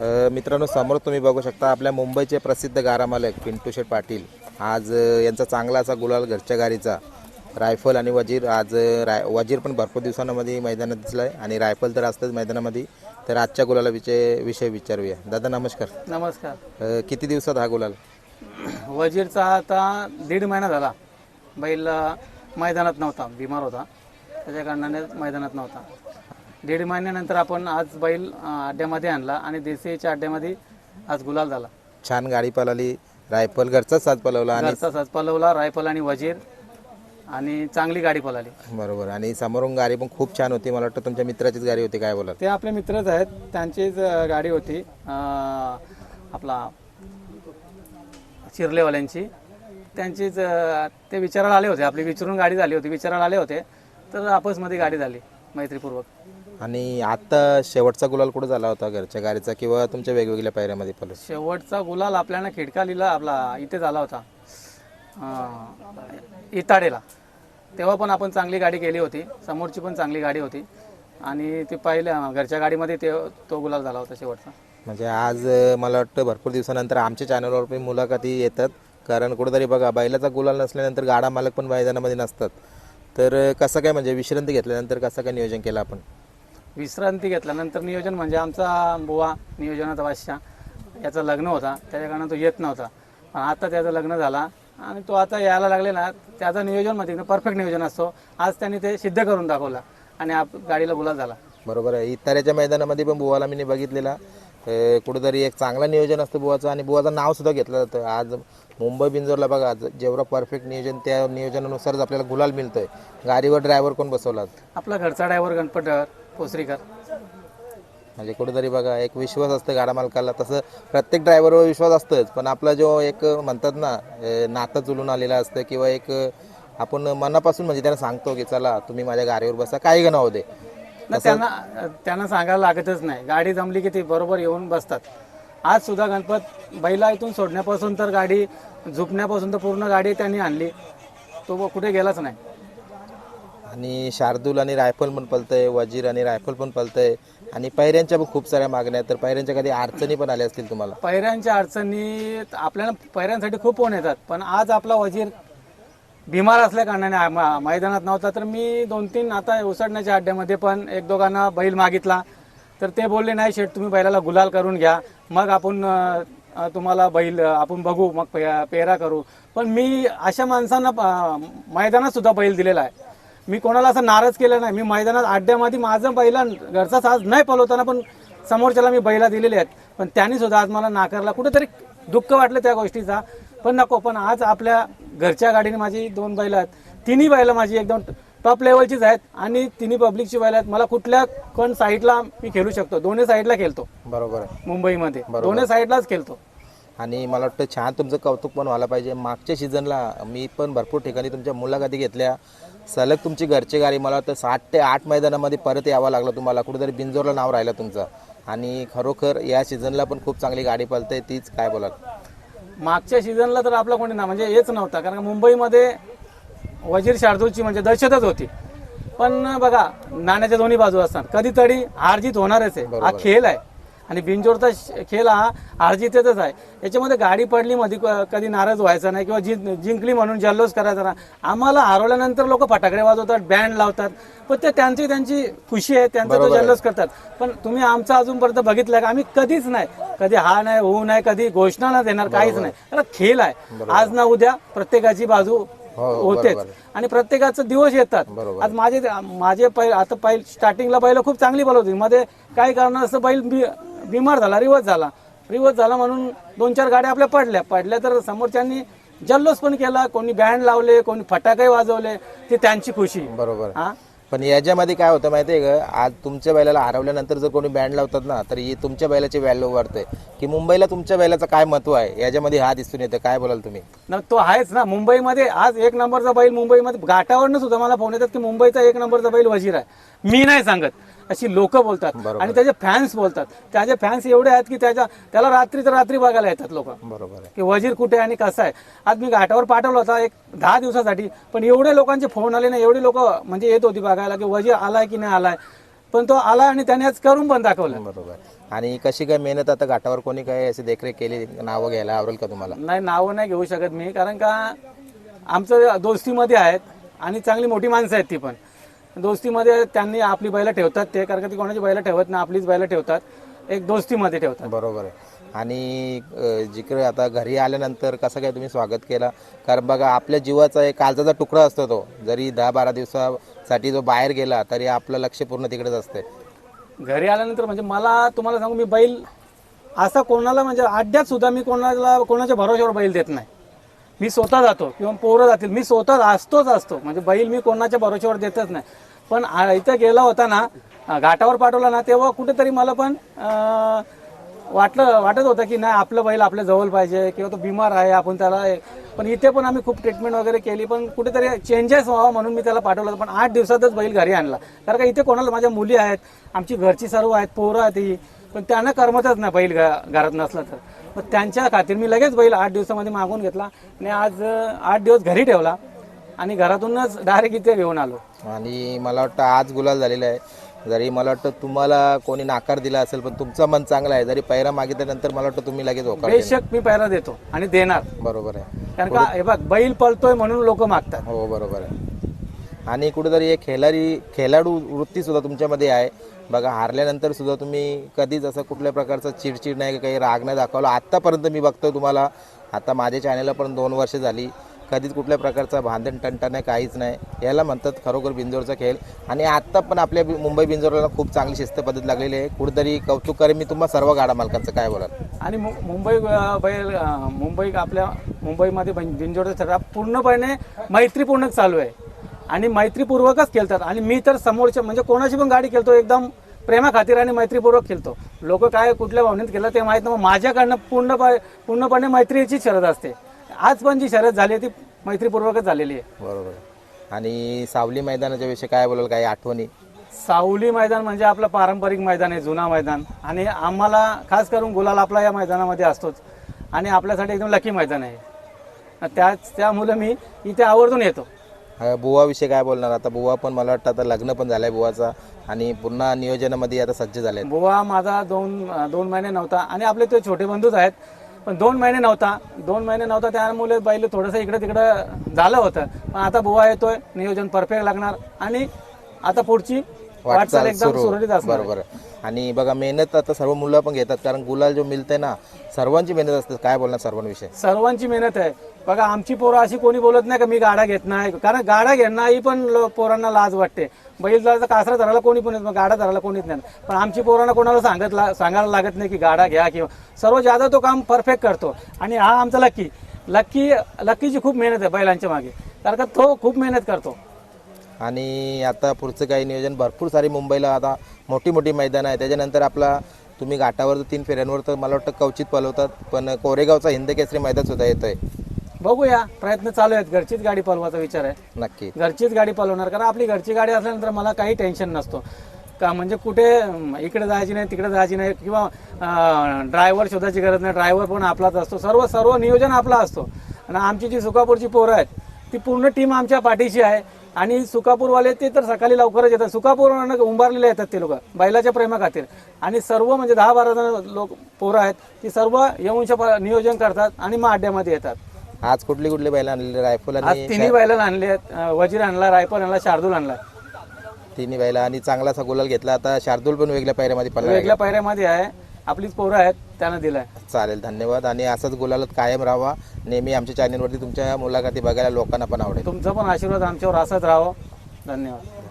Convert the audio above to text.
मित्रांनो समोर तुम्ही बघू शकता आपल्या मुंबईचे प्रसिद्ध गारा मालक पिंटू शेठ पाटील. आज यांचा चांगला असा गुलाल घरच्या गाडीचा. रायफल आणि वजीर आज राय वजीर पण भरपूर दिवसांमध्ये मैदानात दिसला आहे आणि रायफल तर असतंच मैदानामध्ये. तर आजच्या गुलाला विषय विषय विचारूया. दादा नमस्कार. नमस्कार. अ, किती दिवसात हा गुलाल? वजीरचा आता दीड महिना झाला. बैल मैदानात नव्हता बिमार होता. त्याच्या कारणाने मैदानात नव्हता. दीड महिन्यानंतर आपण आज बैल अं, अड्ड्यामध्ये आणला आणि देसीच्या अड्ड्यामध्ये आज गुलाल झाला. छान गाडी पळाली. रायफल घरचाच साज पळवला आणि घरचा साज पलवला रायफल आणि वजीर आणि चांगली गाडी पळाली. बरोबर. आणि समोरून गाडी पण खूप छान होती. मला वाटतं तुमच्या मित्राचीच गाडी होती. काय बोलाल? ते आपले मित्रच आहेत. त्यांचीच अं, गाडी होती. अं, आपला चिरलेवाल्यांची त्यांचीच अं, ते विचारायला आले होते. आपली विचारून गाडी झाली होती. विचारायला आले होते. तर आपसमध्ये गाडी झाली. मैत्रीपूर्वक. आणि आता शेवटचा गुलाल कुठं झाला होता घरच्या गाडीचा किंवा तुमच्या वेगवेगळ्या पायऱ्यामध्ये पळत शेवटचा गुलाल आपल्याला खिडकालीला आपला इथे झाला होता. अं, इताडेला. तेव्हा पण आपण चांगली गाडी केली होती. समोरची पण चांगली गाडी होती. आणि ती पहिल्या घरच्या गाडीमध्ये ते तो गुलाल झाला होता शेवटचा. म्हणजे आज अं, मला वाटतं भरपूर दिवसानंतर आमच्या चॅनलवर पण मुलाखती येतात. कारण कुठेतरी बघा बैलाचा गुलाल नसल्यानंतर गाडा मालक पण मैदानामध्ये नसतात. तर अं, कसं काय म्हणजे विश्रांती घेतल्यानंतर कसं काय नियोजन केलं आपण? विश्रांती घेतल्यानंतर नियोजन म्हणजे आमचा बुवा नियोजनाचा बादशाह याचं लग्न होता. त्याच्या कारणाने तो येत नव्हता. पण आता त्याचं लग्न झाला आणि तो आता यायला लागले ना त्याचं नियोजनमध्ये परफेक्ट नियोजन असतो. आज त्यांनी ते सिद्ध करून दाखवला आणि आप गाडीला गुलाल झाला. बरोबर आहे. इताऱ्याच्या मैदानामध्ये पण बुवाला मी बघितलेला. कुठेतरी एक चांगलं नियोजन असतं बुवाचं आणि बुवाचं नाव सुद्धा घेतलं जातं. आज मुंबई बिंजोरला बघा ज- जेवढं परफेक्ट नियोजन त्या नियोजनानुसारच आपल्याला गुलाल मिळतोय. गाडीवर ड्रायव्हर कोण बसवला आपला घरचा ड्रायव्हर गणपत ड्रायव्हर पोसरीकर म्हणजे कुठेतरी बघा एक विश्वास असतं गाडा मालकाला. तसं प्रत्येक ड्रायव्हरवर विश्वास असतंच. पण आपला जो एक म्हणतात ना नातं जुळून आलेलं असतं किंवा एक आपण मनापासून म्हणजे त्यांना सांगतो की चला तुम्ही माझ्या गाडीवर बसा काही गण होऊ दे. ना त्यांना त्यांना सांगायला लागतच नाही. गाडी जमली की ती बरोबर येऊन बसतात. आज सुद्धा गणपत बैला इथून सोडण्यापासून तर गाडी झुकण्यापासून तर पूर्ण गाडी त्यांनी आणली. तो कुठे गेलाच नाही. आणि शार्दूल आणि रायफल पण पलतंय वजीर आणि रायफल पण पलतंय. आणि पैऱ्यांच्या पण खूप साऱ्या मागण्या आहेत. तर पैऱ्यांच्या कधी अडचणी पण आल्या असतील तुम्हाला? पैऱ्यांच्या अडचणी आपल्याला पैऱ्यांसाठी खूप फोन येतात. पण आज आपला वजीर बिमार असल्या कारणाने मैदानात नव्हता. तर मी दोन तीन आता उसडण्याच्या अड्ड्यामध्ये पण एक दोघांना बैल मागितला. तर ते बोलले नाही शेठ तुम्ही बैलाला गुलाल करून घ्या. मग आपण तुम्हाला बैल आपण बघू मग पे- पेरा करू. पण मी अशा माणसांना मैदानात सुद्धा बैल दिलेला आहे. मी कोणाला असं नाराज केलं नाही. मी मैदानात अड्ड्यामध्ये माझं बैला घरचा साज नाही पलवताना पण समोरच्याला मी बैला दिलेले आहेत. पण त्यांनी सुद्धा आज मला नाकारला. कुठेतरी दुःख वाटलं त्या गोष्टीचा. पण नको पण आज आपल्या घरच्या गाडीने माझी दोन बैल आहेत. तिन्ही बैल माझी एकदम टॉप लेवलचीच आहेत आणि तिन्ही पब्लिकची बैल आहेत. मला कुठल्या कोण साईडला मी खेळू शकतो. दोन्ही साईडला खेळतो. बरोबर. मुंबईमध्ये. दोन्ही साईडलाच खेळतो. आणि मला वाटतं छान तुमचं कौतुक पण व्हायला पाहिजे. मागच्या सीझनला मी पण भरपूर ठिकाणी तुमच्या मुलाखती घेतल्या. सलग तुमची घरची गाडी मला वाटतं सात ते आठ मैदानामध्ये परत यावं लागलं तुम्हाला. कुठेतरी बिंजोरला नाव राहिलं तुमचं. आणि खरोखर या सीझनला पण खूप चांगली गाडी पळते. तीच काय बोलाल? मागच्या सीझनला तर आपला कोणी ना म्हणजे हेच नव्हता. कारण मुंबईमध्ये वजीर शार्दूलची म्हणजे दहशतच होती. पण बघा नाण्याच्या दोन्ही बाजू असतात. कधीतरी हारजीत होणारच आहे. हा खेळ आहे. आणि बिनजोडचा खेळ हा हारजीतच आहे. याच्यामध्ये गाडी पडली मध्ये कधी नाराज व्हायचा नाही किंवा जिं- जिंकली म्हणून जल्लोष करायचा ना आम्हाला हरवल्यानंतर लोक फटाकडे वाजवतात बँड लावतात. पण ते त्यांची त्यांची खुशी आहे त्यांचा तो जल्लोष करतात. पण तुम्ही आमचा अजूनपर्यंत बघितलं का? आम्ही कधीच नाही. कधी हा नाही होऊ नाही कधी घोषणा नाही देणार काहीच नाही. त्याला खेळ आहे. आज ना उद्या प्रत्येकाची बाजू होतेच. आणि प्रत्येकाचं दिवस येतात. आज माझे माझे आता पहिल स्टार्टिंगला बैल खूप चांगली बोलत होती. मध्ये काही कारणास्तव बैल बि- बिमार झाला रिवर्स झाला. रिवर्स झाला म्हणून दोन चार गाड्या आपल्या पडल्या. पडल्या तर समोरच्यांनी जल्लोष पण केला. कोणी बँड लावले कोणी फटाके वाजवले ती त्यांची खुशी. बरोबर. हा? पण याच्यामध्ये काय होतं माहिती आहे का? आज तुमच्या बैलाला हरवल्यानंतर जर कोणी बँड लावतात ना तर ही तुमच्या बैलाची व्हॅल्यू वाढते. की मुंबईला तुमच्या बैलाचं काय महत्त्व आहे? याच्यामध्ये हा दिसून येतं. काय बोलाल तुम्ही? न तो आहेच ना. मुंबईमध्ये आज एक नंबरचा बैल मुंबईमध्ये घाटावरनं सुद्धा मला फोन येतात की मुंबईचा एक नंबरचा बैल वजीर आहे. मी नाही सांगत. अशी लोक बोलतात. आणि त्याचे फॅन्स बोलतात. त्याचे फॅन्स एवढे आहेत की त्याच्या त्याला रात्री तर रात्री बघायला येतात लोक. बरोबर आहे. की वजीर कुठे आहे आणि कसा आहे. आज मी घाटावर पाठवला होता एक दहा दिवसासाठी पण एवढे लोकांचे फोन आले ना एवढे लोक म्हणजे येत होती बघायला की वजीर आलाय की नाही आलाय. पण तो आला आणि त्याने आज करून पण दाखवलं. बरोबर आणि कशी काय मेहनत आता घाटावर कोणी काय अशी देखरेख केली? नावं घ्यायला आवडेल का तुम्हाला? नाही नावं नाही घेऊ शकत मी कारण का आमचं दोस्तीमध्ये आहेत आणि चांगली मोठी माणसं आहेत ती पण. दोस्तीमध्ये त्यांनी आपली बैला ठेवतात ते कारण का ती कोणाची बैला ठेवत नाही आपलीच बैला ठेवतात. एक दोस्तीमध्ये ठेवतात. बरोबर आहे. आणि अ, जिकडे आता घरी आल्यानंतर कसं काय तुम्ही स्वागत केला? कारण बघा आपल्या जीवाचा एक काळजाचा तुकडा असतो तो जरी दहा बारा दिवसासाठी जो बाहेर गेला तरी आपलं लक्ष पूर्ण तिकडेच असते. घरी आल्यानंतर म्हणजे मला तुम्हाला सांगू मी बैल असा कोणाला म्हणजे अड्ड्यात सुद्धा मी कोणाला कोणाच्या भरोश्यावर बैल देत नाही. मी स्वतः जातो किंवा पोरं जातील मी स्वतः असतोच असतो. म्हणजे बैल मी कोणाच्या भरोश्यावर देतच नाही. पण इथं गेला होता ना घाटावर पाठवला ना तेव्हा कुठेतरी मला पण वाटलं वाटत होतं की नाही आपलं बैल आपल्या जवळ पाहिजे किंवा तो बिमार आहे आपण त्याला पण इथे पण आम्ही खूप ट्रीटमेंट वगैरे केली पण कुठेतरी चेंजेस व्हावा म्हणून मी त्याला पाठवलं. पण आठ दिवसातच बैल घरी आणला. कारण का इथे कोणाला माझ्या मुली आहेत आमची घरची सर्व आहेत पोरं आहेत ही पण त्यांना करमतच नाही बैल घरात नसला तर. मग त्यांच्या खातीर मी लगेच बैल आठ दिवसामध्ये मागून घेतला. आणि आज आठ दिवस घरी ठेवला. आणि घरातूनच डायरेक्ट इथे घेऊन आलो. आणि मला वाटतं आज गुलाल झालेला आहे. जरी मला वाटतं तुम्हाला कोणी नाकार दिला असेल पण तुमचं मन चांगलं आहे. जरी पैरा मागितल्यानंतर मला वाटतं तुम्ही लगेच होकार देणार. बेशक मी पैरा देतो आणि देणार. बरोबर आहे. कारण का हे बघ बैल पळतोय म्हणून लोक मागतात. हो बरोबर आहे. आणि कुठेतरी एक खेळाडी खेळाडू वृत्तीसुद्धा तुमच्यामध्ये आहे. बघा हारल्यानंतर सुद्धा तुम्ही कधीच असं कुठल्या प्रकारचं चिडचिड नाही काही राग नाही दाखवला. आत्तापर्यंत मी बघतो तुम्हाला. आता माझ्या चॅनलला पण दोन वर्ष झाली. कधीच कुठल्या प्रकारचा भांडण टंटा नाही काहीच नाही. याला म्हणतात खरोखर बिंजोरचा खेळ. आणि आत्ता पण आपल्या मुंबई बिंजोरला खूप चांगली शिस्त पद्धत लागलेली आहे. कुठेतरी कौतुक करेन मी तुम्हाला सर्व गाडा मालकांचं. काय बोलाल? आणि मु- मुंबई बैल मुंबई आपल्या मुंबईमध्ये बिंजोरचा बिंजोडचा पूर्णपणे मैत्रीपूर्णच चालू आहे. आणि मैत्रीपूर्वकच खेळतात. आणि मी तर समोरच्या म्हणजे कोणाची पण गाडी खेळतो एकदम प्रेमा खातीर आणि मैत्रीपूर्वक खेळतो. लोक काय कुठल्या भावनेत खेळतात ते माहीत नाही मग माझ्याकडनं पूर्ण पूर्णपणे मैत्रीची शरद असते. आज पण जी शरद झाली आहे ती मैत्रीपूर्वकच झालेली आहे. बरोबर. आणि सावली मैदानाच्या विषयी काय बोलाल काही आठवणी? सावली मैदान म्हणजे आपलं पारंपरिक मैदान आहे जुना मैदान. आणि आम्हाला खास करून गुलाल आपला या मैदानामध्ये असतोच. आणि आपल्यासाठी एकदम लकी मैदान आहे. त्याच त्यामुळे मी इथे आवर्जून येतो. बुवाविषयी काय बोलणार? आता बुवा पण मला वाटतं आता लग्न पण झालंय बुवाचा आणि पुन्हा नियोजनामध्ये आता सज्ज झाले बुवा माझा दोन दोन महिने नव्हता आणि आपले ते छोटे बंधूच आहेत. पण दोन महिने नव्हता. दोन महिने नव्हता त्यामुळे बैल थोडंसं इकडे तिकडं झालं होतं. पण आता बुवा येतोय नियोजन परफेक्ट लागणार. आणि आता पुढची वाटचाल एकदम सुरू. सुरळीत असणार बरोबर आणि बघा मेहनत आता सर्व मुलं पण घेतात कारण गुलाल जो मिळते ना सर्वांची मेहनत असते. काय बोलणार सर्वांविषयी? सर्वांची मेहनत आहे. बघा आमची पोरं अशी कोणी बोलत नाही का मी गाडा घेत नाही. कारण गाडा घेणं ही पण लो- पोरांना लाज वाटते. बैल जायचं कासरा धरायला कोणी पण येत नाही, गाडा धरायला कोणीच नाही. पण आमची पोरांना कोणाला सांगत ला- सांगायला लागत नाही की गाडा घ्या किंवा सर्व ज्यादा तो काम परफेक्ट करतो. आणि हा आमचा लक्की. लक्की लक्कीची खूप मेहनत आहे बैलांच्या मागे. कारण का तो खूप मेहनत करतो. आणि आता पुढचं काही नियोजन भरपूर सारी मुंबईला आता मोठी मोठी मैदान आहे त्याच्यानंतर आपला तुम्ही घाटावर तीन फेऱ्यांवर तर मला वाटतं कवचित पलवतात पण कोरेगावचा हिंद केसरी मैदान सुद्धा येतोय. बघूया. प्रयत्न चालू आहेत. घरचीच गाडी पळवायचा विचार आहे. नक्की. घरचीच गाडी पळवणार. कारण आपली घरची गाडी असल्यानंतर मला काही टेन्शन नसतो. का म्हणजे कुठे इकडे जायची नाही तिकडे जायची नाही किंवा ड्रायव्हर शोधायची गरज नाही. ड्रायव्हर पण आपलाच असतो. सर्व सर्व नियोजन आपला असतो. आणि आमची जी सुकापूरची पोरं आहेत ती पूर्ण टीम आमच्या पाठीशी आहे. आणि सुकापूरवाले ते तर सकाळी लवकरच येतात. सुकापूर उंबारलेले येतात ते लोक बैलाच्या प्रेमा खातीर आणि सर्व म्हणजे दहा बारा जण लोक पोरं आहेत ती सर्व येऊन प- नियोजन करतात आणि मग अड्ड्यामध्ये येतात. आज कुठली कुठली बैल आणलेली रायफल आज आणि तिन्ही बैलाला आणले आहेत. वजीर आणला रायफल आणला शार्दूल आणला. तिन्ही बैला आणि चांगलासा गुलाल घेतला. आता शार्दूल पण वेगळ्या पायऱ्यामध्ये वेगळ्या पायऱ्यामध्ये आहे. आपलीच पोरं आहेत त्यानं दिलाय. चालेल धन्यवाद. आणि असंच गुलालात कायम राहावा. नेहमी आमच्या चॅनलवरती तुमच्या मुलाखती बघायला लोकांना पण आवडेल. तुमचा पण आशीर्वाद आमच्यावर असाच राहावं. धन्यवाद.